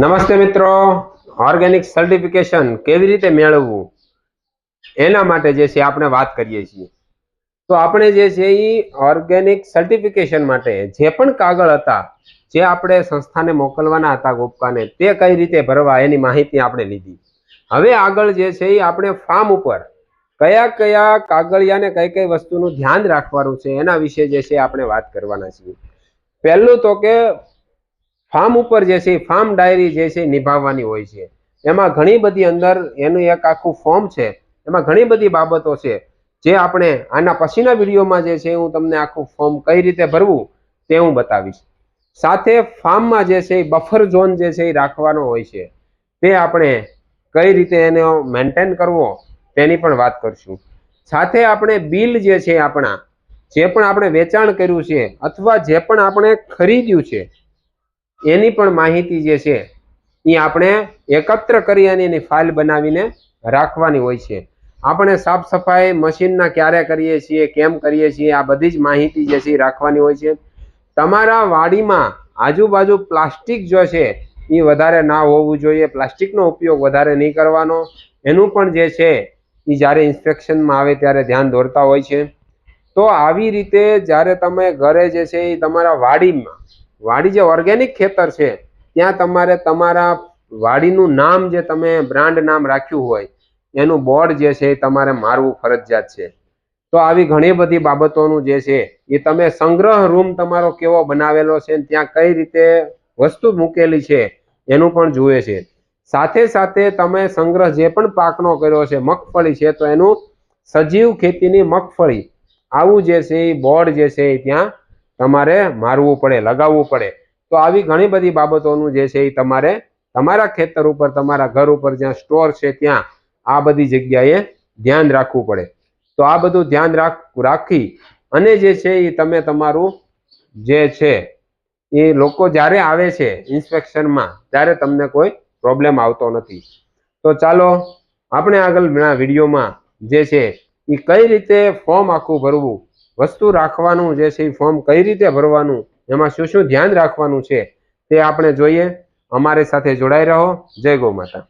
નમસ્તે મિત્રો. Organic certification કેવી રીતે મેળવવું? એના માટે જે છે આપણે વાત કરીએ છીએ. તો આપણે જે છે એ ઓર્ગેનિક સર્ટિફિકેશન માટે જે પણ કાગળ હતા, જે આપણે સંસ્થાને મોકલવાના હતા ગોપકાને તે કઈ રીતે ભરવા એની માહિતી આપણે લીધી. હવે આગળ જે છે એ આપણે ફાર્મ ઉપર કયા કયા કાગળિયાને કઈ કઈ વસ્તુનું ધ્યાન રાખવાનું છે એના વિશે જે છે આપણે વાત કરવાના છીએ. પહેલું તો કે ફાર્મ ઉપર જે છે ફાર્મ ડાયરી જે છે નિભાવવાની હોય છે. એમાં ઘણી બધી અંદર એનું એક આખું ફોર્મ છે. એમાં ઘણી બધી બાબતો છે. જે આપણે આના પછીના વિડીયોમાં જે છે હું તમને આખું ફોર્મ કઈ રીતે ભરવું તે હું બતાવીશ. સાથે ફાર્મમાં જે છે બફર ઝોન જે છે એ રાખવાનો હોય છે. તે આપણે કઈ રીતે એને મેન્ટેન કરવો તેની પણ વાત કરશું. સાથે આપણે બિલ જે છે આપણા, જે પણ આપણે વેચાણ કર્યું છે અથવા જે પણ આપણે ખરીદ્યું છે એની પણ માહિતી જે છે એ આપણે એકત્ર કરી અને એની ફાઇલ બનાવીને રાખવાની હોય છે. આપણે સાફ સફાઈ મશીનના ક્યારે કરીએ છીએ, કેમ કરીએ છીએ, આ બધી જ માહિતી જે છે એ રાખવાની હોય છે. તમારા વાડીમાં આજુબાજુ પ્લાસ્ટિક જો છે એ વધારે ના હોવું જોઈએ. પ્લાસ્ટિકનો ઉપયોગ વધારે નહીં કરવાનો. એનું પણ જે છે એ જ્યારે ઇન્સ્પેક્શનમાં આવે ત્યારે ધ્યાન દોરતા હોય છે. તો આવી રીતે જ્યારે તમે ઘરે જે છે એ તમારા વાડીમાં વાડી જે ઓર્ગેનિક ખેતર છે, ત્યાં તમારે તમારા વાડીનું નામ જે તમે બ્રાન્ડ નામ રાખ્યું હોય, એનું બોર્ડ જે છે એ તમારે મારવું ફરજિયાત છે. તો આવી ઘણી બધી બાબતોનું જે છે એ તમે સંગ્રહ રૂમ તમારો કેવો બનાવેલો છે ત્યાં કઈ રીતે વસ્તુ મૂકેલી છે, એનું પણ જુએ છે. સાથે સાથે તમે સંગ્રહ જે પણ પાકનો કર્યો છે, મગફળી છે, તો એનું સજીવ ખેતીની મગફળી, આવું જે છે એ બોર્ડ જે છે એ ત્યાં તમારે મારવું પડે, લગાવવું પડે. તો આવી ઘણી બધી બાબતોનું જે છે એ તમારે તમારા ખેતર ઉપર, તમારા ઘર ઉપર જ્યાં સ્ટોર છે ત્યાં આ બધી જગ્યાએ ધ્યાન રાખવું પડે. તો આ બધું ધ્યાન રાખ અને જે છે એ તમે તમારું જે છે એ લોકો જ્યારે આવે છે ઇન્સ્પેક્શનમાં, ત્યારે તમને કોઈ પ્રોબ્લેમ આવતો નથી. તો ચાલો આપણે આગળના વિડીયોમાં જે છે એ કઈ રીતે ફોર્મ આખું ભરવું વસ્તુ રાખવાનું જે છે એ ફોર્મ કઈ રીતે ભરવાનું, એમાં શું શું ધ્યાન રાખવાનું છે તે આપણે જોઈએ. અમારી સાથે જોડાઈ રહો. જય ગૌ માતા.